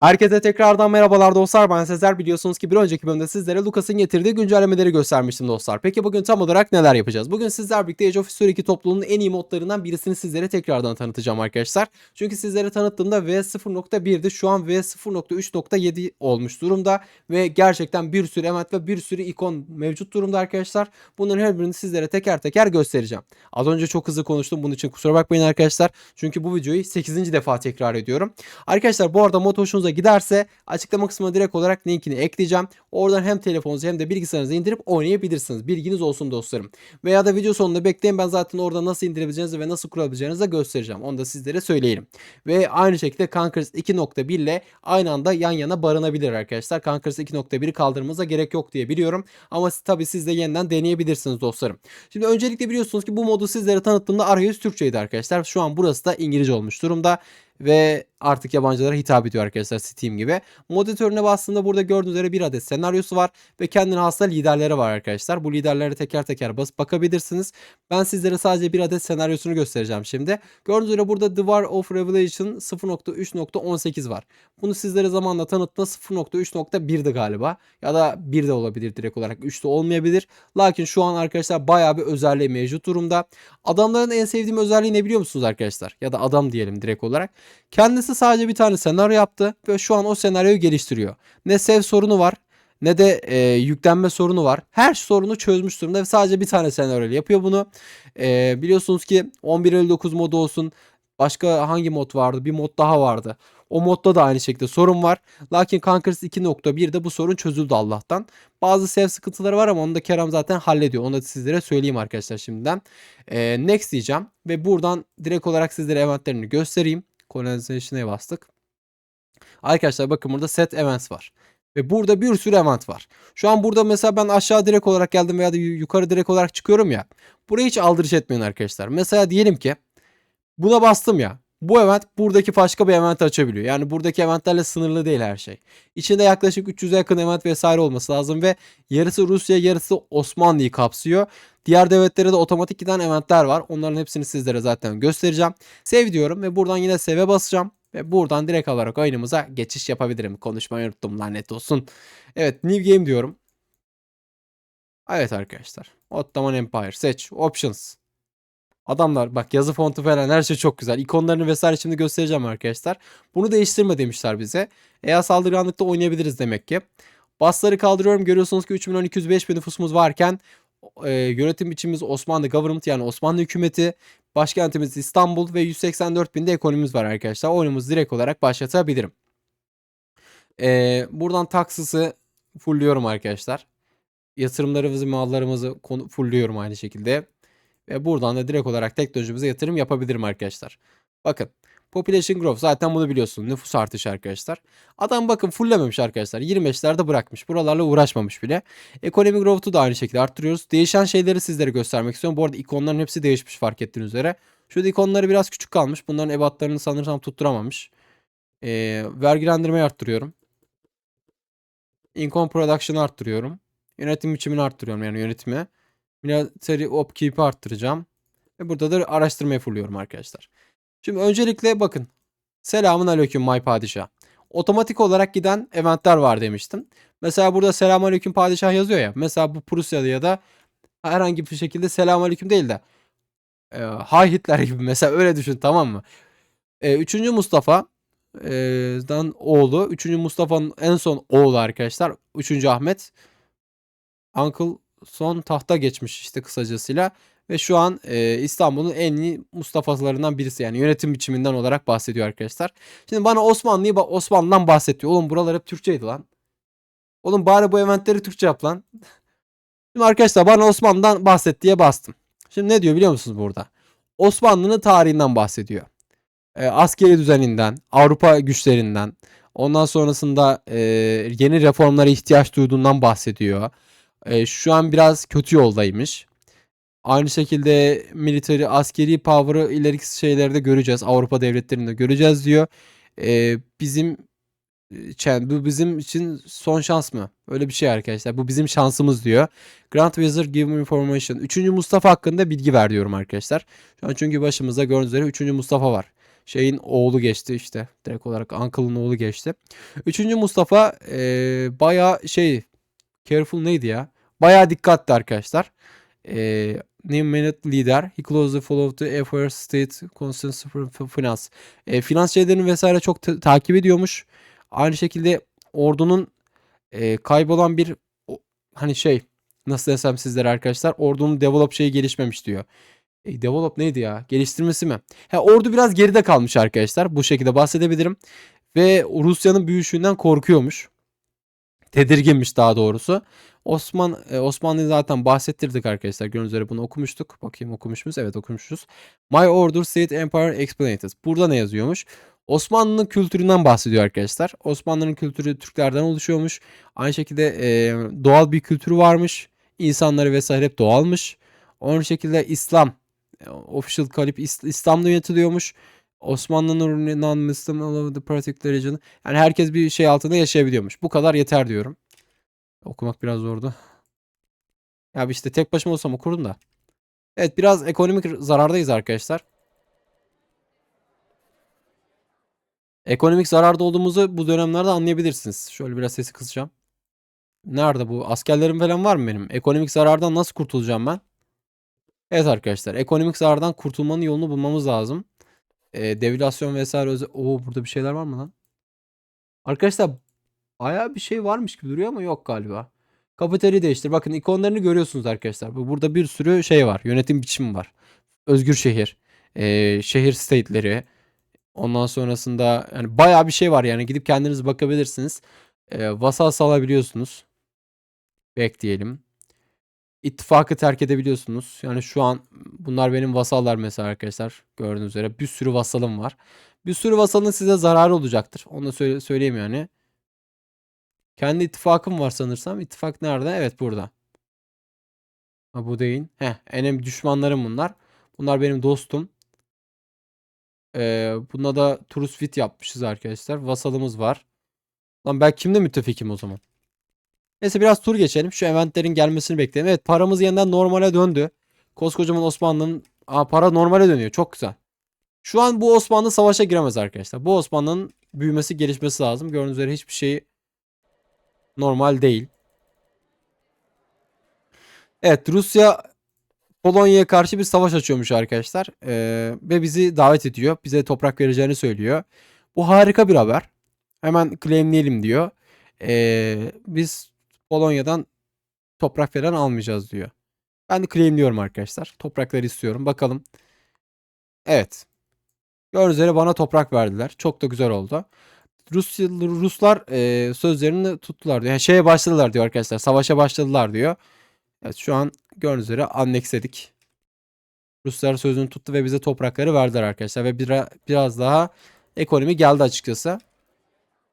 Herkese tekrardan merhabalar dostlar. Ben Sezer. Biliyorsunuz ki bir önceki bölümde sizlere Lucas'ın getirdiği güncellemeleri göstermiştim dostlar. Peki bugün tam olarak neler yapacağız? Bugün sizler birlikte Age of History 2 topluluğunun en iyi modlarından birisini sizlere tekrardan tanıtacağım arkadaşlar. Çünkü sizlere tanıttığımda V0.1'di. Şu an V0.3.7 olmuş durumda. Ve gerçekten bir sürü emet ve bir sürü ikon mevcut durumda arkadaşlar. Bunların her birini sizlere teker teker göstereceğim. Az önce çok hızlı konuştum. Bunun için kusura bakmayın arkadaşlar. Çünkü bu videoyu 8. defa tekrar ediyorum. Arkadaşlar bu arada mod hoşunuza giderse açıklama kısmına direkt olarak linkini ekleyeceğim. Oradan hem telefonunuzu hem de bilgisayarınızı indirip oynayabilirsiniz. Bilginiz olsun dostlarım. Veya da video sonunda bekleyin ben zaten orada nasıl indirebileceğinizi ve nasıl kurabileceğinizi de göstereceğim. Onu da sizlere söyleyelim. Ve aynı şekilde Conquerors 2.1 ile aynı anda yan yana barınabilir arkadaşlar. Conquerors 2.1'i kaldırmanıza gerek yok diye biliyorum. Ama tabii siz de yeniden deneyebilirsiniz dostlarım. Şimdi öncelikle biliyorsunuz ki bu modu sizlere tanıttığımda arayüz Türkçeydi arkadaşlar. Şu an burası da İngilizce olmuş durumda ve artık yabancılara hitap ediyor arkadaşlar Steam gibi. Moditörüne bastığında burada gördüğünüz üzere bir adet senaryosu var ve kendine hasta liderleri var arkadaşlar. Bu liderlere teker teker basıp bakabilirsiniz. Ben sizlere sadece bir adet senaryosunu göstereceğim şimdi. Gördüğünüz üzere burada The War of Revelation 0.3.18 var. Bunu sizlere zamanla tanıttığımda 0.3.1'di galiba. Ya da 1 de olabilir direkt olarak 3 de olmayabilir. Lakin şu an arkadaşlar bayağı bir özelliği mevcut durumda. Adamların en sevdiğim özelliği ne biliyor musunuz arkadaşlar? Ya da adam diyelim direkt olarak. Kendisi sadece bir tane senaryo yaptı ve şu an o senaryoyu geliştiriyor. Ne sev sorunu var ne de e, yüklenme sorunu var. Her sorunu çözmüş durumda ve sadece bir tane senaryo yapıyor bunu. E, biliyorsunuz ki 11.59 modu olsun. Başka hangi mod vardı? Bir mod daha vardı. O modda da aynı şekilde sorun var. Lakin Conquerors 2.1'de bu sorun çözüldü Allah'tan. Bazı sev sıkıntıları var ama onu da Kerem zaten hallediyor. Onu da sizlere söyleyeyim arkadaşlar şimdiden. E, next diyeceğim ve buradan direkt olarak sizlere eventlerini göstereyim. Colonization'a bastık. Arkadaşlar bakın burada set events var. Ve burada bir sürü event var. Şu an burada mesela ben aşağı direkt olarak geldim veya da yukarı direkt olarak çıkıyorum ya. Burayı hiç aldırış etmeyin arkadaşlar. Mesela diyelim ki buna bastım ya. Bu event buradaki başka bir event açabiliyor. Yani buradaki eventlerle sınırlı değil her şey. İçinde yaklaşık 300'e yakın event vesaire olması lazım ve yarısı Rusya yarısı Osmanlı'yı kapsıyor. Diğer devletlere de otomatik giden eventler var. Onların hepsini sizlere zaten göstereceğim. Sev diyorum ve buradan yine seve basacağım. Ve buradan direkt olarak oyunumuza geçiş yapabilirim. Konuşmayı unuttum lanet olsun. Evet new game diyorum. Evet arkadaşlar. Ottoman Empire seç. Options. Adamlar bak yazı fontu falan her şey çok güzel. İkonlarını vesaire şimdi göstereceğim arkadaşlar. Bunu değiştirme demişler bize. Eğer saldırganlıkta oynayabiliriz demek ki. Basları kaldırıyorum. Görüyorsunuz ki 3 milyon 205 bin nüfusumuz varken e, yönetim biçimimiz Osmanlı government yani Osmanlı hükümeti. Başkentimiz İstanbul ve 184 binde ekonomimiz var arkadaşlar. Oyunumuzu direkt olarak başlatabilirim. E, buradan taksisi fullliyorum arkadaşlar. Yatırımlarımızı, mallarımızı fullliyorum aynı şekilde. Ve buradan da direkt olarak teknolojimize yatırım yapabilirim arkadaşlar. Bakın. Population growth zaten bunu biliyorsun. Nüfus artışı arkadaşlar. Adam bakın fulllememiş arkadaşlar. 25'lerde bırakmış. Buralarla uğraşmamış bile. Ekonomi growth'u da aynı şekilde arttırıyoruz. Değişen şeyleri sizlere göstermek istiyorum. Bu arada ikonların hepsi değişmiş fark ettiğiniz üzere. Şurada ikonları biraz küçük kalmış. Bunların ebatlarını sanırsam tutturamamış. Ee, vergilendirmeyi arttırıyorum. Income production'ı arttırıyorum. Yönetim biçimini arttırıyorum yani yönetimi. Military upkeep'i arttıracağım. Ve burada da araştırmayı fulluyorum arkadaşlar. Şimdi öncelikle bakın. Selamun aleyküm May Padişah. Otomatik olarak giden eventler var demiştim. Mesela burada selamun aleyküm padişah yazıyor ya. Mesela bu Prusya'da ya da herhangi bir şekilde selamun aleyküm değil de e, Hay Hitler gibi mesela öyle düşün tamam mı? E, üçüncü Mustafa'dan oğlu. Üçüncü Mustafa'nın en son oğlu arkadaşlar. Üçüncü Ahmet. Uncle son tahta geçmiş işte kısacasıyla. Ve şu an e, İstanbul'un en iyi Mustafa'larından birisi yani yönetim biçiminden olarak bahsediyor arkadaşlar. Şimdi bana Osmanlı'yı Osmanlı'dan bahsediyor. Oğlum buralar hep Türkçeydi lan. Oğlum bari bu eventleri Türkçe yap lan. Şimdi arkadaşlar bana Osmanlı'dan bahset diye bastım. Şimdi ne diyor biliyor musunuz burada? Osmanlı'nın tarihinden bahsediyor. E, askeri düzeninden, Avrupa güçlerinden, ondan sonrasında e, yeni reformlara ihtiyaç duyduğundan bahsediyor. E, şu an biraz kötü yoldaymış. Aynı şekilde military, askeri power'ı ileriki şeylerde göreceğiz. Avrupa devletlerinde göreceğiz diyor. Ee, bizim e, bu bizim için son şans mı? Öyle bir şey arkadaşlar. Bu bizim şansımız diyor. Grant Wizard give me information. Üçüncü Mustafa hakkında bilgi ver diyorum arkadaşlar. Şu an çünkü başımızda gördüğünüz üzere üçüncü Mustafa var. şeyin oğlu geçti işte. Direkt olarak Uncle'ın oğlu geçti. Üçüncü Mustafa e, bayağı şey careful neydi ya? Bayağı dikkatli arkadaşlar. E, New Minute Leader. He closely followed the affairs state constant finance. E, finans şeylerini vesaire çok ta- takip ediyormuş. Aynı şekilde ordunun e, kaybolan bir o- hani şey nasıl desem sizlere arkadaşlar ordunun develop şeyi gelişmemiş diyor. E, develop neydi ya? Geliştirmesi mi? Ha, ordu biraz geride kalmış arkadaşlar. Bu şekilde bahsedebilirim. Ve Rusya'nın büyüşünden korkuyormuş. Tedirginmiş daha doğrusu. Osman e, Osmanlı'yı zaten bahsettirdik arkadaşlar. Gördüğünüz üzere bunu okumuştuk. Bakayım okumuş muyuz? Evet okumuşuz. My Order State Empire Explained. Burada ne yazıyormuş? Osmanlı'nın kültüründen bahsediyor arkadaşlar. Osmanlı'nın kültürü Türklerden oluşuyormuş. Aynı şekilde e, doğal bir kültürü varmış. İnsanları vesaire hep doğalmış. Onun şekilde İslam e, official kalip İs- İslam'da yönetiliyormuş. Osmanlı'nın all over the particular region. Yani herkes bir şey altında yaşayabiliyormuş. Bu kadar yeter diyorum. Okumak biraz zordu. Ya işte tek başıma olsam okurdum da. Evet biraz ekonomik zarardayız arkadaşlar. Ekonomik zararda olduğumuzu bu dönemlerde anlayabilirsiniz. Şöyle biraz sesi kısacağım. Nerede bu? Askerlerim falan var mı benim? Ekonomik zarardan nasıl kurtulacağım ben? Evet arkadaşlar. Ekonomik zarardan kurtulmanın yolunu bulmamız lazım. Ee, devülasyon vesaire. öze- Oo burada bir şeyler var mı lan? Arkadaşlar bayağı bir şey varmış gibi duruyor ama yok galiba. Kafeterya değiştir. Bakın ikonlarını görüyorsunuz arkadaşlar. Bu- Burada bir sürü şey var. Yönetim biçimi var. Özgür şehir. ee, şehir state'leri. Ondan sonrasında yani bayağı bir şey var yani gidip kendiniz bakabilirsiniz. Ee, vasal salabiliyorsunuz. Bekleyelim. İttifakı terk edebiliyorsunuz. Yani şu an bunlar benim vasallar mesela arkadaşlar. Gördüğünüz üzere bir sürü vasalım var. Bir sürü vasalın size zararı olacaktır. Onu da söyle- söyleyeyim yani. Kendi ittifakım var sanırsam. İttifak nerede? Evet burada. Ha, bu değil. Heh, en düşmanlarım bunlar. Bunlar benim dostum. Ee, buna da Turus Fit yapmışız arkadaşlar. Vasalımız var. Lan ben kimle müttefikim o zaman? Neyse biraz tur geçelim. Şu eventlerin gelmesini bekleyelim. Evet paramız yeniden normale döndü. Koskocaman Osmanlı'nın para normale dönüyor. Çok güzel. Şu an bu Osmanlı savaşa giremez arkadaşlar. Bu Osmanlı'nın büyümesi gelişmesi lazım. Gördüğünüz üzere hiçbir şey normal değil. Evet Rusya Polonya'ya karşı bir savaş açıyormuş arkadaşlar. Ee, ve bizi davet ediyor. Bize toprak vereceğini söylüyor. Bu harika bir haber. Hemen claimleyelim diyor. Ee, biz Polonya'dan toprak falan almayacağız diyor. Ben de claimliyorum arkadaşlar. Toprakları istiyorum. Bakalım. Evet. Gördüğünüz üzere bana toprak verdiler. Çok da güzel oldu. Rus, Ruslar e, sözlerini tuttular diyor. Yani şeye başladılar diyor arkadaşlar. Savaşa başladılar diyor. Evet şu an gördüğünüz üzere annexledik. Ruslar sözünü tuttu ve bize toprakları verdiler arkadaşlar. Ve biraz, biraz daha ekonomi geldi açıkçası.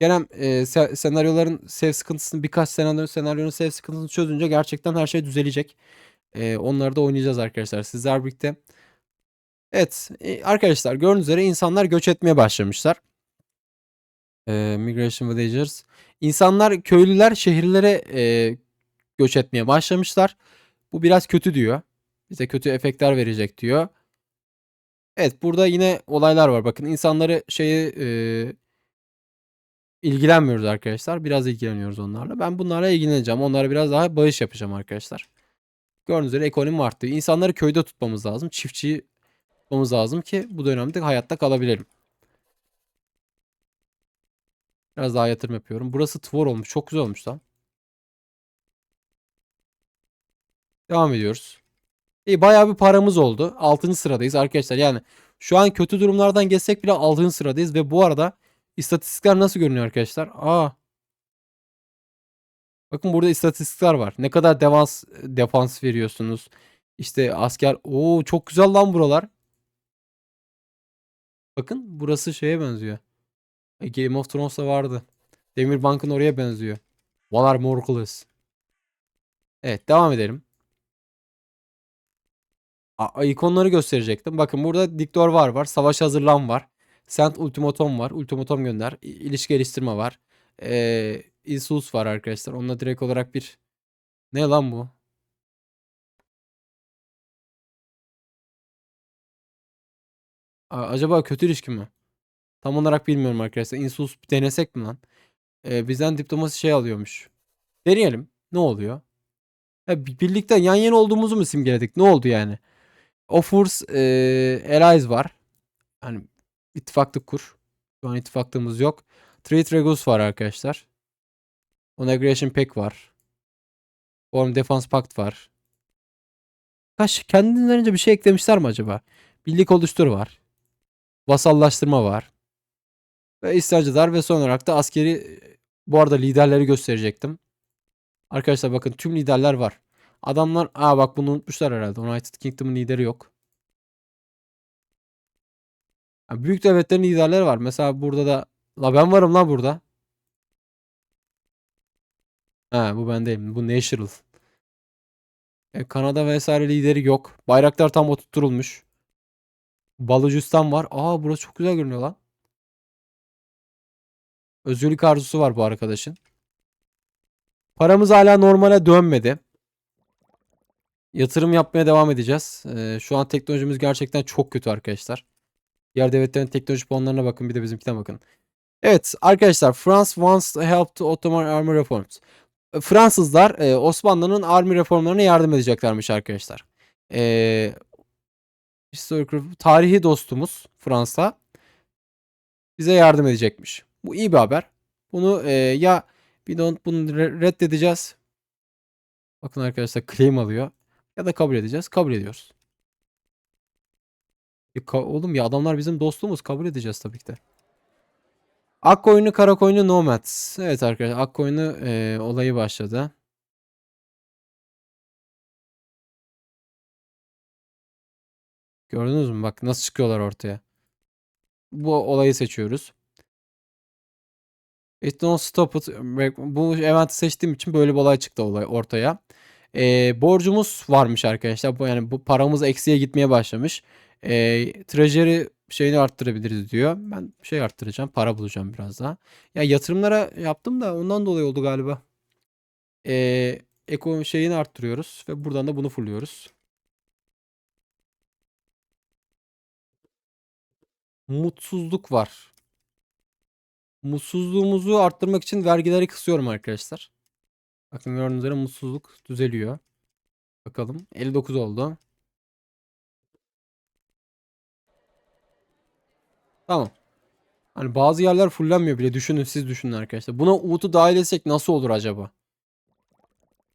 Gelen e, se- senaryoların sev sıkıntısını birkaç senaryo senaryonun sev sıkıntısını çözünce gerçekten her şey düzelecek. E, onları da oynayacağız arkadaşlar sizler birlikte. Evet e, arkadaşlar gördüğünüz üzere insanlar göç etmeye başlamışlar. E, Migration Villagers. İnsanlar köylüler şehirlere e, göç etmeye başlamışlar. Bu biraz kötü diyor. Bize kötü efektler verecek diyor. Evet burada yine olaylar var. Bakın insanları şeyi e, ilgilenmiyoruz arkadaşlar. Biraz ilgileniyoruz onlarla. Ben bunlarla ilgileneceğim. Onlara biraz daha bağış yapacağım arkadaşlar. Gördüğünüz üzere ekonomi arttı. İnsanları köyde tutmamız lazım. Çiftçiyi tutmamız lazım ki bu dönemde hayatta kalabilelim. Biraz daha yatırım yapıyorum. Burası Tvor olmuş. Çok güzel olmuş lan. Devam ediyoruz. İyi bayağı bir paramız oldu. 6. sıradayız arkadaşlar. Yani şu an kötü durumlardan geçsek bile 6. sıradayız ve bu arada istatistikler nasıl görünüyor arkadaşlar? Aa. Bakın burada istatistikler var. Ne kadar defans defans veriyorsunuz. İşte asker. Oo çok güzel lan buralar. Bakın burası şeye benziyor. E, Game of Thrones'ta vardı. Demirbank'ın oraya benziyor. Valar Morghulis. Evet devam edelim. A- ikonları gösterecektim. Bakın burada Diktor var var. Savaş hazırlan var. Send ultimatom var. Ultimatom gönder. İlişki geliştirme var. Ee, Isus var arkadaşlar. Onunla direkt olarak bir ne lan bu? A- acaba kötü ilişki mi? Tam olarak bilmiyorum arkadaşlar. Insus denesek mi lan? Ee, bizden diplomasi şey alıyormuş. Deneyelim. Ne oluyor? Bi- birlikte yan yana olduğumuzu mu simgeledik? Ne oldu yani? Offers e, allies var. Hani ittifaklık kur. Şu an ittifaklığımız yok. Trade Regos var arkadaşlar. Onegration Pack var. Form Defense Pact var. Kaç kendilerince bir şey eklemişler mi acaba? Birlik oluştur var. Vasallaştırma var. Ve isyancılar ve son olarak da askeri bu arada liderleri gösterecektim. Arkadaşlar bakın tüm liderler var. Adamlar aa bak bunu unutmuşlar herhalde. United Kingdom'un lideri yok. Ha, büyük devletlerin liderleri var. Mesela burada da la ben varım lan burada. Ha bu ben değilim. Bu National. E, Kanada vesaire lideri yok. Bayraklar tam oturtulmuş. Balucistan var. Aa burası çok güzel görünüyor lan. Özgürlük arzusu var bu arkadaşın. Paramız hala normale dönmedi. Yatırım yapmaya devam edeceğiz. Ee, şu an teknolojimiz gerçekten çok kötü arkadaşlar. Diğer devletlerin teknoloji puanlarına bakın bir de bizimkine bakın. Evet arkadaşlar France wants to help the Ottoman army reforms. E, Fransızlar e, Osmanlı'nın army reformlarına yardım edeceklermiş arkadaşlar. E, tarihi dostumuz Fransa bize yardım edecekmiş. Bu iyi bir haber. Bunu e, ya bir don't bunu re- reddedeceğiz. Bakın arkadaşlar claim alıyor. Ya da kabul edeceğiz. Kabul ediyoruz. E, ka- oğlum ya adamlar bizim dostumuz. Kabul edeceğiz tabii ki de. Ak koyunu kara koyunu nomads. Evet arkadaşlar ak koyunu e, olayı başladı. Gördünüz mü? Bak nasıl çıkıyorlar ortaya. Bu olayı seçiyoruz. It don't stop it. Bu eventi seçtiğim için böyle bir olay çıktı olay ortaya. Ee, borcumuz varmış arkadaşlar. Bu yani bu paramız eksiye gitmeye başlamış. Ee, treasury şeyini arttırabiliriz diyor. Ben şey arttıracağım. Para bulacağım biraz daha. Ya yatırımlara yaptım da ondan dolayı oldu galiba. Ee, eko şeyini arttırıyoruz ve buradan da bunu fulluyoruz. Mutsuzluk var. Mutsuzluğumuzu arttırmak için vergileri kısıyorum arkadaşlar. Bakın gördüğünüz üzere mutsuzluk düzeliyor. Bakalım 59 oldu. Tamam. Hani bazı yerler fullenmiyor bile. Düşünün siz düşünün arkadaşlar. Buna Umut'u dahil etsek nasıl olur acaba?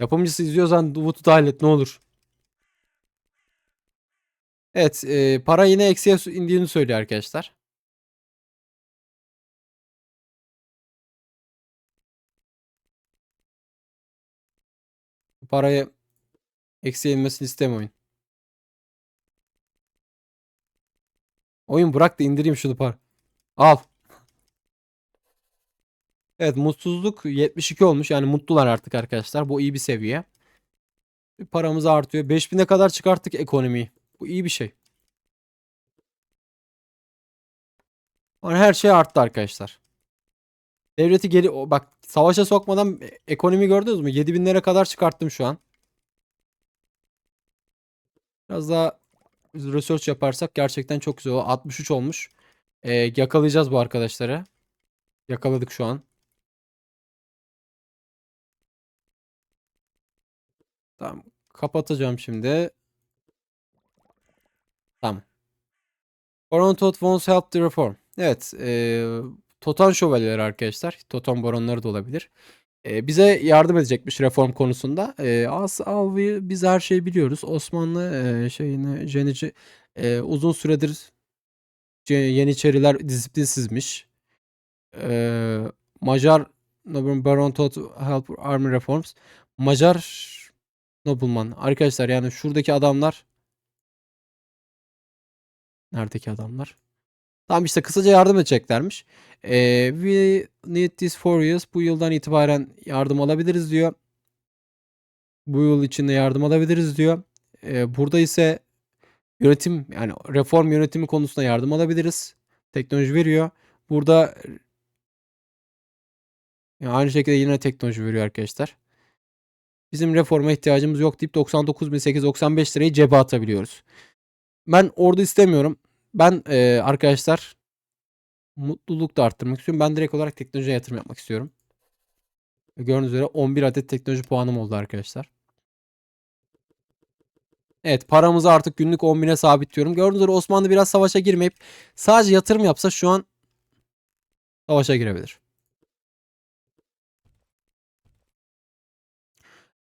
Yapımcısı izliyorsan Umut'u dahil et ne olur. Evet e, para yine eksiye indiğini söylüyor arkadaşlar. Parayı eksiye inmesini istemiyor oyun. Bırak da indireyim şunu par. Al. Evet mutsuzluk 72 olmuş. Yani mutlular artık arkadaşlar. Bu iyi bir seviye. Paramız artıyor. 5000'e kadar çıkarttık ekonomiyi. Bu iyi bir şey. Yani her şey arttı arkadaşlar. Devleti geri bak savaşa sokmadan ekonomi gördünüz mü? 7000'lere kadar çıkarttım şu an. Biraz daha research yaparsak gerçekten çok güzel. O 63 olmuş. Ee, yakalayacağız bu arkadaşları. Yakaladık şu an. Tamam. Kapatacağım şimdi. Tamam. Baron wants help the reform. Evet. E, Totan şövalyeleri arkadaşlar. Totan baronları da olabilir. E, bize yardım edecekmiş reform konusunda. E, As Alvi biz her şeyi biliyoruz. Osmanlı e, şeyini Jenici e, uzun süredir Ce- Yeniçeriler disiplinsizmiş. E, Macar Baron Tot help army reforms. Macar nobleman. Arkadaşlar yani şuradaki adamlar Neredeki adamlar? Tamam işte kısaca yardım edeceklermiş. Ee, we need this for years. Bu yıldan itibaren yardım alabiliriz diyor. Bu yıl içinde yardım alabiliriz diyor. Ee, burada ise yönetim yani reform yönetimi konusunda yardım alabiliriz. Teknoloji veriyor. Burada yani aynı şekilde yine teknoloji veriyor arkadaşlar. Bizim reforma ihtiyacımız yok deyip 99.895 lirayı cebe atabiliyoruz. Ben ordu istemiyorum. Ben e, arkadaşlar mutluluk da arttırmak istiyorum. Ben direkt olarak teknolojiye yatırım yapmak istiyorum. Gördüğünüz üzere 11 adet teknoloji puanım oldu arkadaşlar. Evet paramızı artık günlük 10.000'e sabitliyorum. Gördüğünüz üzere Osmanlı biraz savaşa girmeyip sadece yatırım yapsa şu an savaşa girebilir.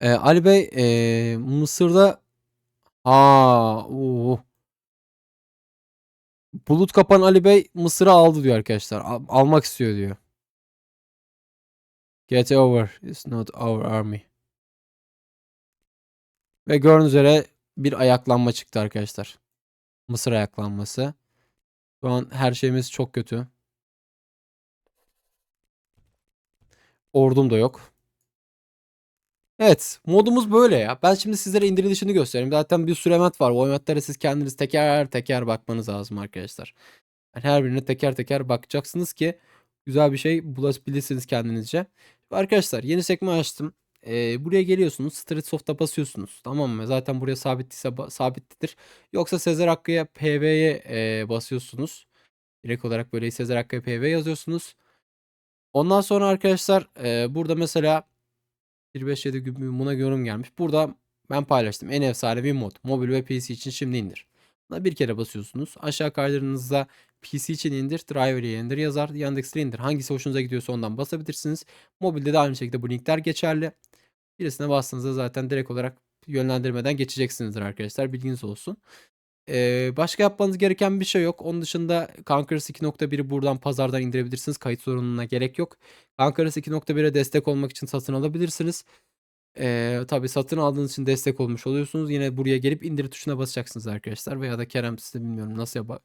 Ee, Ali Bey ee, Mısır'da Aa, oo. Bulut kapan Ali Bey Mısır'ı aldı diyor arkadaşlar. Al- almak istiyor diyor. Get over. It's not our army. Ve gördüğünüz üzere bir ayaklanma çıktı arkadaşlar. Mısır ayaklanması. Şu an her şeyimiz çok kötü. Ordum da yok. Evet modumuz böyle ya. Ben şimdi sizlere indirilişini göstereyim. Zaten bir sürü emet var. O emetlere siz kendiniz teker teker bakmanız lazım arkadaşlar. Yani her birine teker teker bakacaksınız ki güzel bir şey bulabilirsiniz kendinizce. Arkadaşlar yeni sekme açtım. Ee, buraya geliyorsunuz. Street Soft'a basıyorsunuz. Tamam mı? Zaten buraya sabittiyse sabitlidir. Yoksa Sezer Hakkı'ya PV'ye e, basıyorsunuz. Direkt olarak böyle Sezer Hakkı'ya PV yazıyorsunuz. Ondan sonra arkadaşlar e, burada mesela 157 gibi buna yorum gelmiş. Burada ben paylaştım. En efsanevi mod. Mobil ve PC için şimdi indir. Buna bir kere basıyorsunuz. Aşağı kaydırdığınızda PC için indir, Driver'ı indir yazar, Yandex'te indir. Hangisi hoşunuza gidiyorsa ondan basabilirsiniz. Mobilde de aynı şekilde bu linkler geçerli. Birisine bastığınızda zaten direkt olarak yönlendirmeden geçeceksinizdir arkadaşlar. Bilginiz olsun. Ee, başka yapmanız gereken bir şey yok. Onun dışında Conquerors 2.1'i buradan pazardan indirebilirsiniz. Kayıt sorununa gerek yok. Conquerors 2.1'e destek olmak için satın alabilirsiniz. Ee, tabii satın aldığınız için destek olmuş oluyorsunuz. Yine buraya gelip indir tuşuna basacaksınız arkadaşlar. Veya da Kerem size bilmiyorum nasıl yapa-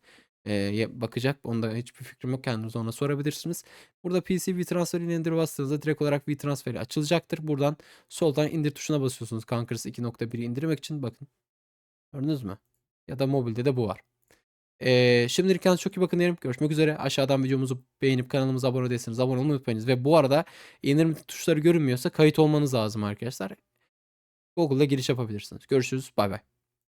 e, ya- bakacak. Onda hiçbir fikrim yok. Kendiniz ona sorabilirsiniz. Burada PC V-Transfer'ini indir bastığınızda direkt olarak V-Transfer'i açılacaktır. Buradan soldan indir tuşuna basıyorsunuz. Conquerors 2.1'i indirmek için bakın. Gördünüz mü? Ya da mobilde de bu var. Ee, şimdilik kendinize çok iyi bakın diyelim. Görüşmek üzere. Aşağıdan videomuzu beğenip kanalımıza abone değilseniz abone olmayı unutmayınız. Ve bu arada indirim tuşları görünmüyorsa kayıt olmanız lazım arkadaşlar. Google'da giriş yapabilirsiniz. Görüşürüz. Bay bay.